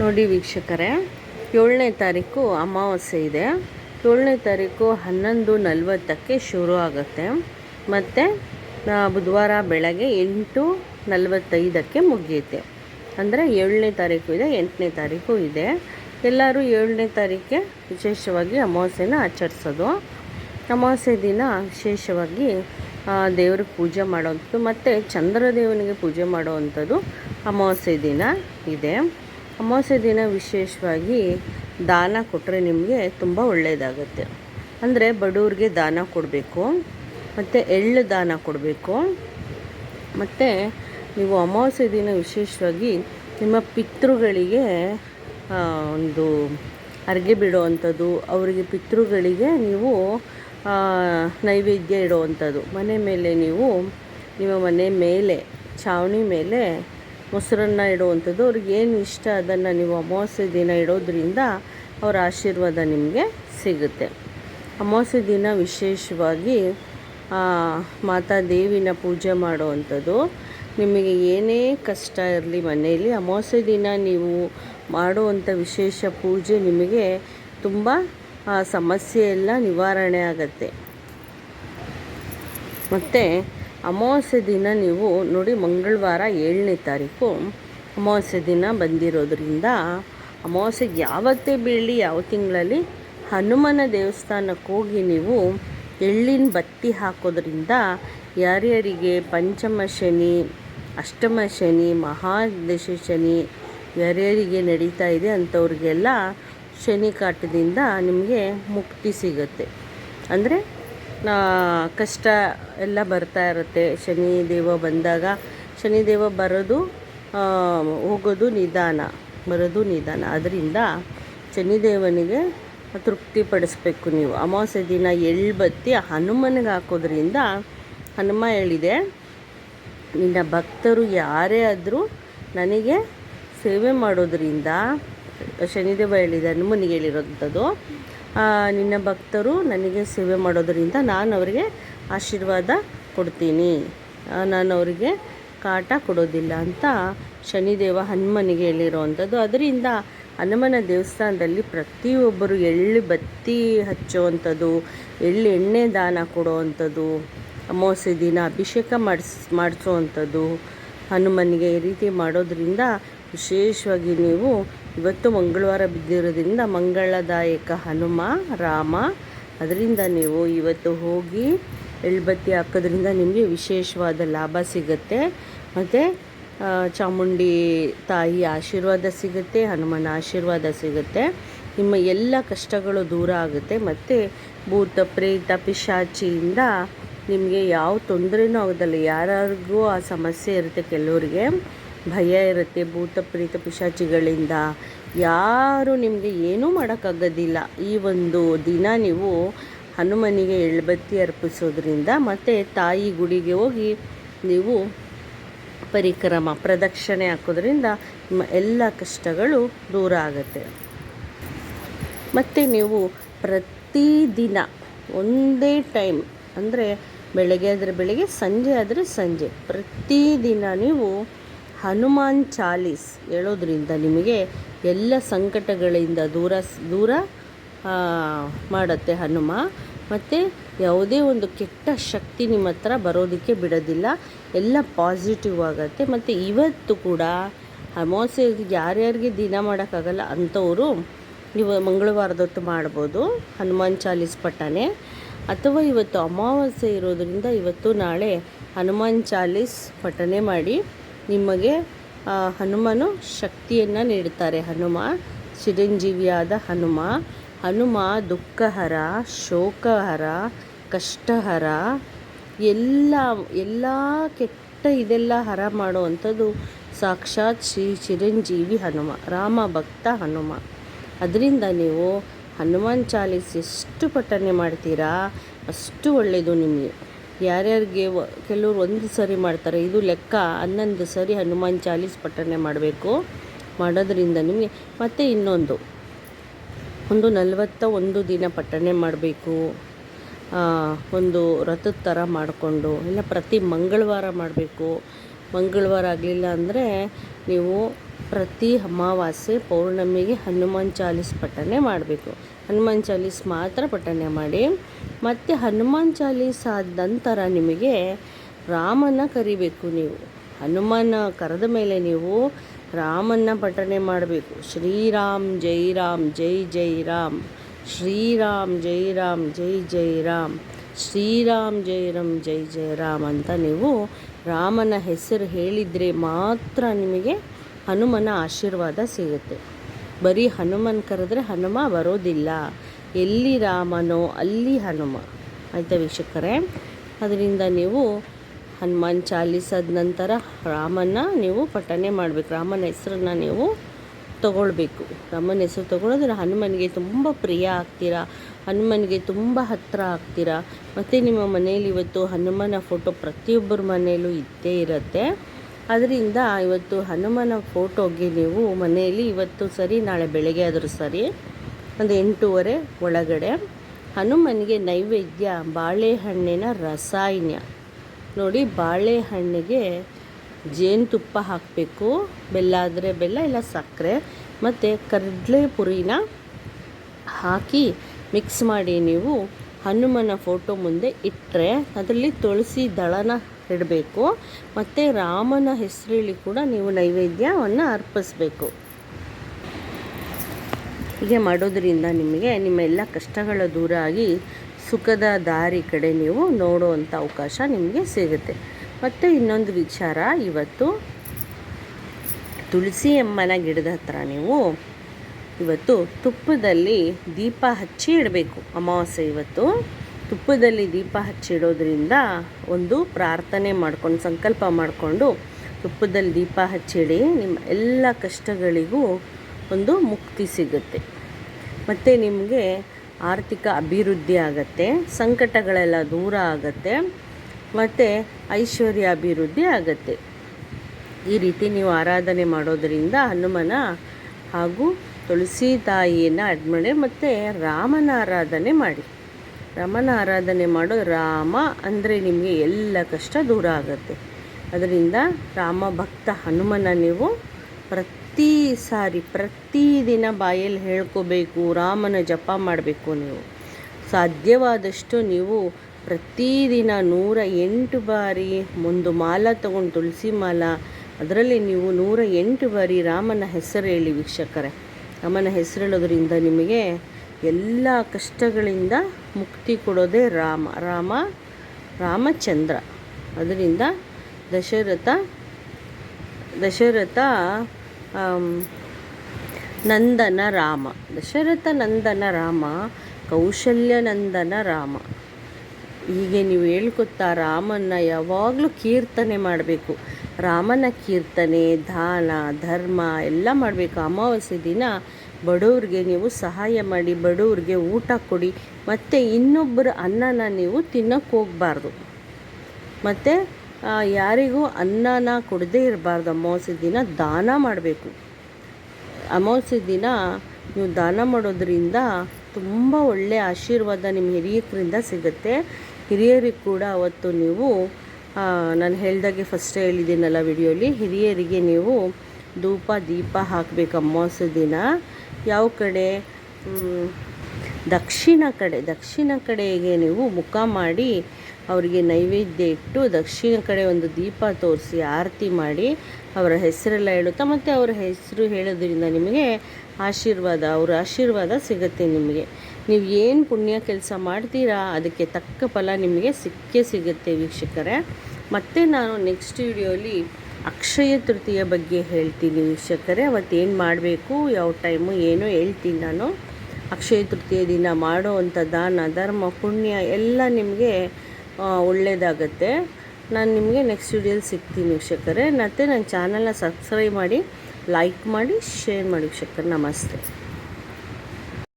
ನೋಡಿ ವೀಕ್ಷಕರೇ, ಏಳನೇ ತಾರೀಕು ಅಮಾವಾಸ್ಯೆ ಇದೆ. ಏಳನೇ ತಾರೀಕು ಹನ್ನೊಂದು ನಲವತ್ತಕ್ಕೆ ಶುರು ಆಗುತ್ತೆ. ಮತ್ತು ಬುಧವಾರ ಬೆಳಗ್ಗೆ ಎಂಟು ನಲವತ್ತೈದಕ್ಕೆ ಮುಗಿಯುತ್ತೆ. ಅಂದರೆ ಏಳನೇ ತಾರೀಕು ಇದೆ, ಎಂಟನೇ ತಾರೀಕು ಇದೆ. ಎಲ್ಲರೂ ಏಳನೇ ತಾರೀಕೆ ವಿಶೇಷವಾಗಿ ಅಮಾವಾಸ್ಯೆನ ಆಚರಿಸೋದು. ಅಮಾವಾಸ್ಯೆ ದಿನ ವಿಶೇಷವಾಗಿ ದೇವ್ರಿಗೆ ಪೂಜೆ ಮಾಡೋವಂಥದ್ದು ಮತ್ತು ಚಂದ್ರದೇವನಿಗೆ ಪೂಜೆ ಮಾಡೋವಂಥದ್ದು ಅಮಾವಾಸ್ಯೆ ದಿನ ಇದೆ. ಅಮಾವಾಸ್ಯೆ ದಿನ ವಿಶೇಷವಾಗಿ ದಾನ ಕೊಟ್ಟರೆ ನಿಮಗೆ ತುಂಬ ಒಳ್ಳೆಯದಾಗುತ್ತೆ ಅಂದರೆ ಬಡವ್ರಿಗೆ ದಾನ ಕೊಡಬೇಕು, ಮತ್ತು ಎಳ್ಳು ದಾನ ಕೊಡಬೇಕು, ಮತ್ತು ನೀವು ಅಮಾವಾಸ್ಯೆ ದಿನ ವಿಶೇಷವಾಗಿ ನಿಮ್ಮ ಪಿತೃಗಳಿಗೆ ಒಂದು ಅರ್ಗೆ ಬಿಡುವಂಥದ್ದು, ಅವರಿಗೆ ಪಿತೃಗಳಿಗೆ ನೀವು ನೈವೇದ್ಯ ಇಡುವಂಥದ್ದು. ಮನೆ ಮೇಲೆ ನೀವು, ನಿಮ್ಮ ಮನೆ ಮೇಲೆ ಛಾವಣಿ ಮೇಲೆ ಮೊಸರನ್ನ ಇಡುವಂಥದ್ದು. ಅವ್ರಿಗೆ ಏನು ಇಷ್ಟ ಅದನ್ನು ನೀವು ಅಮಾವಾಸ್ಯೆ ದಿನ ಇಡೋದ್ರಿಂದ ಅವರ ಆಶೀರ್ವಾದ ನಿಮಗೆ ಸಿಗುತ್ತೆ. ಅಮಾವಾಸ್ಯೆ ದಿನ ವಿಶೇಷವಾಗಿ ಮಾತಾ ದೇವಿನ ಪೂಜೆ ಮಾಡುವಂಥದ್ದು. ನಿಮಗೆ ಏನೇ ಕಷ್ಟ ಇರಲಿ ಮನೆಯಲ್ಲಿ, ಅಮಾವಾಸ್ಯೆ ದಿನ ನೀವು ಮಾಡುವಂಥ ವಿಶೇಷ ಪೂಜೆ ನಿಮಗೆ ತುಂಬ ಸಮಸ್ಯೆ ಎಲ್ಲ ನಿವಾರಣೆ ಆಗತ್ತೆ. ಮತ್ತು ಅಮಾವಾಸ್ಯೆ ದಿನ ನೀವು ನೋಡಿ ಮಂಗಳವಾರ ಏಳನೇ ತಾರೀಕು ಅಮಾವಾಸ್ಯೆ ದಿನ ಬಂದಿರೋದ್ರಿಂದ ಅಮಾವಾಸ್ಯೆಗೆ ಯಾವತ್ತೇ ಬೀಳಲಿ ಯಾವ ತಿಂಗಳಲ್ಲಿ ಹನುಮನ ದೇವಸ್ಥಾನಕ್ಕೆ ಹೋಗಿ ನೀವು ಎಳ್ಳಿನ ಬತ್ತಿ ಹಾಕೋದ್ರಿಂದ ಯಾರ್ಯಾರಿಗೆ ಪಂಚಮ ಶನಿ, ಅಷ್ಟಮ ಶನಿ, ಮಹಾದಶ ಶನಿ ಯಾರ್ಯಾರಿಗೆ ನಡೀತಾ ಇದೆ ಅಂಥವ್ರಿಗೆಲ್ಲ ಶನಿ ಕಾಟದಿಂದ ನಿಮಗೆ ಮುಕ್ತಿ ಸಿಗುತ್ತೆ. ಅಂದರೆ ಕಷ್ಟ ಎಲ್ಲ ಬರ್ತಾ ಇರುತ್ತೆ. ಶನಿ, ದೇವ ಬಂದಾಗ. ಶನಿ, ದೇವ ಬರೋದು ಹೋಗೋದು ನಿಧಾನ, ಬರೋದು ನಿಧಾನ. ಅದರಿಂದ ಶನಿದೇವನಿಗೆ ತೃಪ್ತಿ ಪಡಿಸ್ಬೇಕು ನೀವು. ಅಮಾವಾಸ್ಯೆ ದಿನ ಎಳ್ಳು ಬತ್ತಿ ಹನುಮನಿಗೆ ಹಾಕೋದ್ರಿಂದ ಹನುಮ ಹೇಳಿದೆ, ನಿನ್ನ ಭಕ್ತರು ಯಾರೇ ಆದರೂ ನನಗೆ ಸೇವೆ ಮಾಡೋದ್ರಿಂದ ಶನಿದೇವ ಹೇಳಿದೆ ಹನುಮನಿಗೆ ಹೇಳಿರೋಂಥದ್ದು ನಿನ್ನ ಭಕ್ತರು ನನಗೆ ಸೇವೆ ಮಾಡೋದರಿಂದ ನಾನು ಅವರಿಗೆ ಆಶೀರ್ವಾದ ಕೊಡ್ತೀನಿ. ನಾನು ಅವರಿಗೆ ಕಾಟ ಕೊಡೋದಿಲ್ಲ ಅಂತ ಶನಿದೇವ ಹನುಮನಿಗೆ ಹೇಳಿರೋವಂಥದ್ದು. ಅದರಿಂದ ಹನುಮನ ದೇವಸ್ಥಾನದಲ್ಲಿ ಪ್ರತಿಯೊಬ್ಬರು ಎಳ್ಳು ಬತ್ತಿ ಹಚ್ಚುವಂಥದ್ದು, ಎಳ್ಳು ಎಣ್ಣೆ ದಾನ ಕೊಡುವಂಥದ್ದು, ಅಮಾವಾಸ್ಯೆ ದಿನ ಅಭಿಷೇಕ ಮಾಡಿಸ್, ಮಾಡಿಸುವಂಥದ್ದು ಹನುಮನಿಗೆ ಈ ರೀತಿ ಮಾಡೋದರಿಂದ ವಿಶೇಷವಾಗಿ ನೀವು ಇವತ್ತು ಮಂಗಳವಾರ ಬಿದ್ದಿರೋದ್ರಿಂದ ಮಂಗಳದಾಯಕ ಹನುಮ, ರಾಮ. ಅದರಿಂದ ನೀವು ಇವತ್ತು ಹೋಗಿ ಎಳ್ಬತ್ತಿ ಹಾಕೋದ್ರಿಂದ ನಿಮಗೆ ವಿಶೇಷವಾದ ಲಾಭ ಸಿಗುತ್ತೆ. ಮತ್ತು ಚಾಮುಂಡಿ ತಾಯಿ ಆಶೀರ್ವಾದ ಸಿಗುತ್ತೆ, ಹನುಮನ ಆಶೀರ್ವಾದ ಸಿಗುತ್ತೆ. ನಿಮ್ಮ ಎಲ್ಲ ಕಷ್ಟಗಳು ದೂರ ಆಗುತ್ತೆ. ಮತ್ತು, ಭೂತ, ಪ್ರೇತ, ಪಿಶಾಚಿಯಿಂದ ನಿಮಗೆ ಯಾವ ತೊಂದರೆನೂ ಆಗೋದಲ್ಲ. ಯಾರಿಗೂ ಆ ಸಮಸ್ಯೆ ಇರುತ್ತೆ ಕೆಲವರಿಗೆ. ಭಯ ಇರುತ್ತೆ, ಭೂತ ಪ್ರೀತ ಪಿಶಾಚಿಗಳಿಂದ. ಯಾರು ನಿಮಗೆ ಏನೂ ಮಾಡೋಕ್ಕಾಗೋದಿಲ್ಲ. ಈ ಒಂದು ದಿನ ನೀವು ಹನುಮನಿಗೆ ಎಳ್ಬತ್ತಿ ಅರ್ಪಿಸೋದ್ರಿಂದ ಮತ್ತು ತಾಯಿ ಗುಡಿಗೆ ಹೋಗಿ ನೀವು ಪರಿಕ್ರಮ, ಪ್ರದಕ್ಷಿಣೆ ಹಾಕೋದ್ರಿಂದ ನಿಮ್ಮ ಎಲ್ಲ ಕಷ್ಟಗಳು ದೂರ ಆಗುತ್ತೆ. ಮತ್ತು ನೀವು ಪ್ರತಿದಿನ ಒಂದೇ ಟೈಮ್, ಅಂದರೆ ಬೆಳಗ್ಗೆ ಆದರೆ ಬೆಳಗ್ಗೆ, ಸಂಜೆ ಆದರೆ ಸಂಜೆ ಪ್ರತಿದಿನ ನೀವು ಹನುಮಾನ್ ಚಾಲೀಸ್ ಹೇಳೋದ್ರಿಂದ ನಿಮಗೆ ಎಲ್ಲ ಸಂಕಟಗಳಿಂದ ದೂರ ದೂರ ಮಾಡುತ್ತೆ ಹನುಮ. ಮತ್ತು ಯಾವುದೇ ಒಂದು ಕೆಟ್ಟ ಶಕ್ತಿ ನಿಮ್ಮ ಹತ್ರ ಬರೋದಕ್ಕೆ ಬಿಡೋದಿಲ್ಲ. ಎಲ್ಲ ಪಾಸಿಟಿವ್ ಆಗುತ್ತೆ. ಮತ್ತು ಇವತ್ತು ಕೂಡ ಅಮಾವಾಸ್ಯೆ ಯಾರ್ಯಾರಿಗೆ ದಿನ ಮಾಡೋಕ್ಕಾಗಲ್ಲ ಅಂಥವರು ನೀವು ಮಂಗಳವಾರದೊಟ್ಟು ಮಾಡ್ಬೋದು. ಹನುಮಾನ್ ಚಾಲೀಸ್ ಪಠನೆ ಅಥವಾ ಇವತ್ತು ಅಮಾವಾಸ್ಯೆ ಇರೋದರಿಂದ ಇವತ್ತು ನಾಳೆ ಹನುಮಾನ್ ಚಾಲೀಸ್ ಪಠನೆ ಮಾಡಿ ನಿಮಗೆ ಹನುಮನು ಶಕ್ತಿಯನ್ನು ನೀಡುತ್ತಾರೆ. ಹನುಮ, ಚಿರಂಜೀವಿಯಾದ ಹನುಮ. ಹನುಮ ದುಃಖಹರ, ಶೋಕಹರ, ಕಷ್ಟಹರ, ಎಲ್ಲ ಎಲ್ಲ ಕೆಟ್ಟ ಇದೆಲ್ಲ ಹರ ಮಾಡುವಂಥದ್ದು ಸಾಕ್ಷಾತ್ ಶ್ರೀ ಚಿರಂಜೀವಿ ಹನುಮ, ರಾಮ ಭಕ್ತ ಹನುಮ. ಅದರಿಂದ ನೀವು ಹನುಮಾನ್ ಚಾಲೀಸ್ ಎಷ್ಟು ಪಠನೆ ಮಾಡ್ತೀರಾ? ಅಷ್ಟು ಒಳ್ಳೆಯದು ನಿಮಗೆ. ಯಾರ್ಯಾರಿಗೆ ಕೆಲವ್ರು ಒಂದು ಸರಿ ಮಾಡ್ತಾರೆ, ಇದು ಲೆಕ್ಕ. ಹನ್ನೊಂದು ಸರಿ ಹನುಮಾನ್ ಚಾಲೀಸ್ ಪಠಣೆ ಮಾಡಬೇಕು. ಮಾಡೋದ್ರಿಂದ ನಿಮಗೆ ಮತ್ತು ಇನ್ನೊಂದು. ಒಂದು ನಲವತ್ತ ಒಂದು ದಿನ ಪಠಣೆ ಮಾಡಬೇಕು. ಒಂದು ರಥದ ಥರ ಮಾಡಿಕೊಂಡು, ಇಲ್ಲ ಪ್ರತಿ ಮಂಗಳವಾರ ಮಾಡಬೇಕು. ಮಂಗಳವಾರ ಆಗಲಿಲ್ಲ ಅಂದರೆ ನೀವು ಪ್ರತಿ ಅಮಾವಾಸ್ಯೆ ಪೌರ್ಣಮಿಗೆ ಹನುಮಾನ್ ಚಾಲೀಸ್ ಪಠಣೆ ಮಾಡಬೇಕು. ಹನುಮಾನ್ ಚಾಲೀಸ್ ಮಾತ್ರ ಪಠಣೆ ಮಾಡಿ. ಮತ್ತು ಹನುಮಾನ್ ಚಾಲೀಸ್ ಆದ ನಂತರ ನಿಮಗೆ ರಾಮನ ಕರಿಬೇಕು ನೀವು. ಹನುಮಾನ ಕರೆದ ಮೇಲೆ ನೀವು ರಾಮನ ಪಠಣೆ ಮಾಡಬೇಕು. ಶ್ರೀರಾಮ್, ಜೈ ರಾಮ್, ಜೈ ಜೈ ರಾಮ್. ಶ್ರೀರಾಮ್, ಜೈ ರಾಮ್, ಜೈ ಜೈ ರಾಮ್. ಶ್ರೀರಾಮ್, ಜೈ ರಾಮ್, ಜೈ ಜೈ ರಾಮ್ ಅಂತ ನೀವು ರಾಮನ ಹೆಸರು ಹೇಳಿದರೆ ಮಾತ್ರ ನಿಮಗೆ ಹನುಮನ ಆಶೀರ್ವಾದ ಸಿಗುತ್ತೆ. ಬರೀ ಹನುಮನ್ ಕರೆದ್ರೆ ಹನುಮ ಬರೋದಿಲ್ಲ. ಎಲ್ಲಿ ರಾಮನೋ ಅಲ್ಲಿ ಹನುಮ. ಆಯಿತಾ ವೀಕ್ಷಕರೇ? ಅದರಿಂದ ನೀವು ಹನುಮಾನ್ ಚಾಲಿಸಾದ ನಂತರ ರಾಮನ ನೀವು ಪಠನೆ ಮಾಡಬೇಕು. ರಾಮನ ಹೆಸರನ್ನ ನೀವು ತಗೊಳ್ಬೇಕು. ರಾಮನ ಹೆಸರು ತಗೊಳ್ಳೋದ್ರೆ ಹನುಮನಿಗೆ ತುಂಬ ಪ್ರಿಯ ಆಗ್ತೀರಾ? ಹನುಮನಿಗೆ ತುಂಬ ಹತ್ತಿರ ಆಗ್ತೀರಾ? ಮತ್ತು ನಿಮ್ಮ ಮನೆಯಲ್ಲಿ ಇವತ್ತು ಹನುಮನ ಫೋಟೋ ಪ್ರತಿಯೊಬ್ಬರ ಮನೆಯಲ್ಲೂ ಇದ್ದೇ ಇರುತ್ತೆ. ಅದರಿಂದ ಇವತ್ತು ಹನುಮನ ಫೋಟೋಗೆ ನೀವು ಮನೆಯಲ್ಲಿ ಇವತ್ತು ಸರಿ, ನಾಳೆ ಬೆಳಗ್ಗೆ ಆದರೂ ಸರಿ, ಒಂದು ಎಂಟೂವರೆ ಒಳಗಡೆ ಹನುಮನಿಗೆ ನೈವೇದ್ಯ ಬಾಳೆಹಣ್ಣಿನ ರಸಾಯನ ನೋಡಿ, ಬಾಳೆಹಣ್ಣಿಗೆ ಜೇನುತುಪ್ಪ ಹಾಕಬೇಕು, ಬೆಲ್ಲ ಆದರೆ ಬೆಲ್ಲ, ಇಲ್ಲ ಸಕ್ಕರೆ, ಮತ್ತು ಕಡಲೆ ಪುರಿನ ಹಾಕಿ ಮಿಕ್ಸ್ ಮಾಡಿ ನೀವು ಹನುಮನ ಫೋಟೋ ಮುಂದೆ ಇಟ್ಟರೆ, ಅದರಲ್ಲಿ ತುಳಸಿ ದಳನ ಇಡಬೇಕು. ಮತ್ತು ರಾಮನ ಹೆಸರಲ್ಲಿ ಕೂಡ ನೀವು ನೈವೇದ್ಯವನ್ನು ಅರ್ಪಿಸ್ಬೇಕು. ಹೀಗೆ ಮಾಡೋದರಿಂದ ನಿಮಗೆ ನಿಮ್ಮ ಎಲ್ಲ ಕಷ್ಟಗಳ ದೂರ ಆಗಿ ಸುಖದ ದಾರಿ ಕಡೆ ನೀವು ನೋಡುವಂಥ ಅವಕಾಶ ನಿಮಗೆ ಸಿಗುತ್ತೆ. ಮತ್ತು ಇನ್ನೊಂದು ವಿಚಾರ, ಇವತ್ತು ತುಳಸಿ ಅಮ್ಮನ ಗಿಡದ ಹತ್ರ ನೀವು ಇವತ್ತು ತುಪ್ಪದಲ್ಲಿ ದೀಪ ಹಚ್ಚಿ ಇಡಬೇಕು. ಅಮಾವಾಸ್ಯೆ ಇವತ್ತು. ತುಪ್ಪದಲ್ಲಿ ದೀಪ ಹಚ್ಚಿಡೋದ್ರಿಂದ ಒಂದು ಪ್ರಾರ್ಥನೆ ಮಾಡ್ಕೊಂಡು, ಸಂಕಲ್ಪ ಮಾಡಿಕೊಂಡು ತುಪ್ಪದಲ್ಲಿ ದೀಪ ಹಚ್ಚಿಡಿ, ನಿಮ್ಮ ಎಲ್ಲ ಕಷ್ಟಗಳಿಗೂ ಒಂದು ಮುಕ್ತಿ ಸಿಗುತ್ತೆ. ಮತ್ತು ನಿಮಗೆ ಆರ್ಥಿಕ ಅಭಿವೃದ್ಧಿ ಆಗತ್ತೆ, ಸಂಕಟಗಳೆಲ್ಲ ದೂರ ಆಗತ್ತೆ, ಮತ್ತು ಐಶ್ವರ್ಯ ಅಭಿವೃದ್ಧಿ ಆಗತ್ತೆ. ಈ ರೀತಿ ನೀವು ಆರಾಧನೆ ಮಾಡೋದರಿಂದ ಹನುಮನ ಹಾಗೂ ತುಳಸಿ ತಾಯಿಯನ್ನು ಅಡ್ಮಣೆ ಮತ್ತು ರಾಮನ ಆರಾಧನೆ ಮಾಡಿ. ರಾಮನ ಆರಾಧನೆ ಮಾಡೋ ರಾಮ ಅಂದರೆ ನಿಮಗೆ ಎಲ್ಲ ಕಷ್ಟ ದೂರ ಆಗುತ್ತೆ. ಅದರಿಂದ ರಾಮ ಭಕ್ತ ಹನುಮನ ನೀವು ಪ್ರತಿ ಸಾರಿ ಪ್ರತಿದಿನ ಬಾಯಲ್ಲಿ ಹೇಳ್ಕೋಬೇಕು, ರಾಮನ ಜಪ ಮಾಡಬೇಕು ನೀವು. ಸಾಧ್ಯವಾದಷ್ಟು ನೀವು ಪ್ರತಿದಿನ ನೂರ ಎಂಟು ಬಾರಿ ಒಂದು ಮಾಲ ತಗೊಂಡು ತುಳಸಿ ಮಾಲ, ಅದರಲ್ಲಿ ನೀವು ನೂರ ಎಂಟು ಬಾರಿ ರಾಮನ ಹೆಸರು ಹೇಳಿ ವೀಕ್ಷಕರೇ. ರಾಮನ ಹೆಸರು ಹೇಳೋದ್ರಿಂದ ನಿಮಗೆ ಎಲ್ಲ ಕಷ್ಟಗಳಿಂದ ಮುಕ್ತಿ ಕೊಡೋದೇ ರಾಮ. ರಾಮ, ರಾಮಚಂದ್ರ. ಅದರಿಂದ ದಶರಥ ದಶರಥ ನಂದನ ರಾಮ ದಶರಥ ನಂದನ ರಾಮ ಕೌಶಲ್ಯ ನಂದನ ರಾಮ ಹೀಗೆ ನೀವು ಹೇಳ್ಕೊತಾ ರಾಮನ ಯಾವಾಗಲೂ ಕೀರ್ತನೆ ಮಾಡಬೇಕು. ರಾಮನ ಕೀರ್ತನೆ, ದಾನ, ಧರ್ಮ ಎಲ್ಲ ಮಾಡಬೇಕು. ಅಮಾವಾಸ್ಯೆ ದಿನ ಬಡವ್ರಿಗೆ ನೀವು ಸಹಾಯ ಮಾಡಿ, ಬಡವ್ರಿಗೆ ಊಟ ಕೊಡಿ, ಮತ್ತು ಇನ್ನೊಬ್ಬರ ಅನ್ನನ ನೀವು ತಿನ್ನೋಕ್ಕೆ ಹೋಗಬಾರ್ದು. ಮತ್ತು ಯಾರಿಗೂ ಅನ್ನನ ಕೊಡದೇ ಇರಬಾರ್ದು. ಅಮಾವಾಸ್ಯೆ ದಿನ ದಾನ ಮಾಡಬೇಕು. ಅಮಾವಾಸ್ಯೆ ದಿನ ನೀವು ದಾನ ಮಾಡೋದ್ರಿಂದ ತುಂಬ ಒಳ್ಳೆಯ ಆಶೀರ್ವಾದ ನಿಮ್ಮ ಹಿರಿಯಕರಿಂದ ಸಿಗುತ್ತೆ. ಹಿರಿಯರಿಗೆ ಕೂಡ ಅವತ್ತು ನೀವು ನಾನು ಹೇಳ್ದಾಗೆ ಫಸ್ಟ್ ಹೇಳಿದ್ದೀನಲ್ಲ ವಿಡಿಯೋಲಿ ಹಿರಿಯರಿಗೆ ನೀವು ಧೂಪ, ದೀಪ ಹಾಕಬೇಕು ಅಮಾವಾಸ್ಯೆ ದಿನ. ಯಾವ ಕಡೆ? ದಕ್ಷಿಣ ಕಡೆ. ದಕ್ಷಿಣ ಕಡೆಗೆ ನೀವು ಮುಖ ಮಾಡಿ, ಅವರಿಗೆ ನೈವೇದ್ಯ ಇಟ್ಟು ದಕ್ಷಿಣ ಕಡೆ ಒಂದು ದೀಪ ತೋರಿಸಿ ಆರತಿ ಮಾಡಿ, ಅವರ ಹೆಸರೆಲ್ಲ ಹೇಳುತ್ತಾ, ಮತ್ತು ಅವರ ಹೆಸರು ಹೇಳೋದ್ರಿಂದ ನಿಮಗೆ ಆಶೀರ್ವಾದ, ಅವರ ಆಶೀರ್ವಾದ ಸಿಗುತ್ತೆ ನಿಮಗೆ. ನೀವು ಏನು ಪುಣ್ಯ ಕೆಲಸ ಮಾಡ್ತೀರಾ, ಅದಕ್ಕೆ ತಕ್ಕ ಫಲ ನಿಮಗೆ ಸಿಕ್ಕೇ ಸಿಗುತ್ತೆ ವೀಕ್ಷಕರೇ. ಮತ್ತು ನಾನು ನೆಕ್ಸ್ಟ್ ವಿಡಿಯೋಲಿ ಅಕ್ಷಯ ತೃತೀಯ ಬಗ್ಗೆ ಹೇಳ್ತೀನಿ ವೀಕ್ಷಕರೇ. ಅವತ್ತೇನು ಮಾಡಬೇಕು, ಯಾವ ಟೈಮು ಏನೋ ಹೇಳ್ತೀನಿ ನಾನು. ಅಕ್ಷಯ ತೃತೀಯ ದಿನ ಮಾಡುವಂಥ ದಾನ ಧರ್ಮ, ಪುಣ್ಯ ಎಲ್ಲ ನಿಮಗೆ ಒಳ್ಳೆಯದಾಗತ್ತೆ ನಾನು ನಿಮಗೆ ನೆಕ್ಸ್ಟ್ ವಿಡಿಯೋಲಿ ಸಿಗ್ತೀನಿ ವೀಕ್ಷಕರೇ. ಮತ್ತು ನನ್ನ ಚಾನಲ್ನ ಸಬ್ಸ್ಕ್ರೈಬ್ ಮಾಡಿ ಲೈಕ್ ಮಾಡಿ ಶೇರ್ ಮಾಡಿ ವೀಕ್ಷಕರು. ನಮಸ್ತೆ.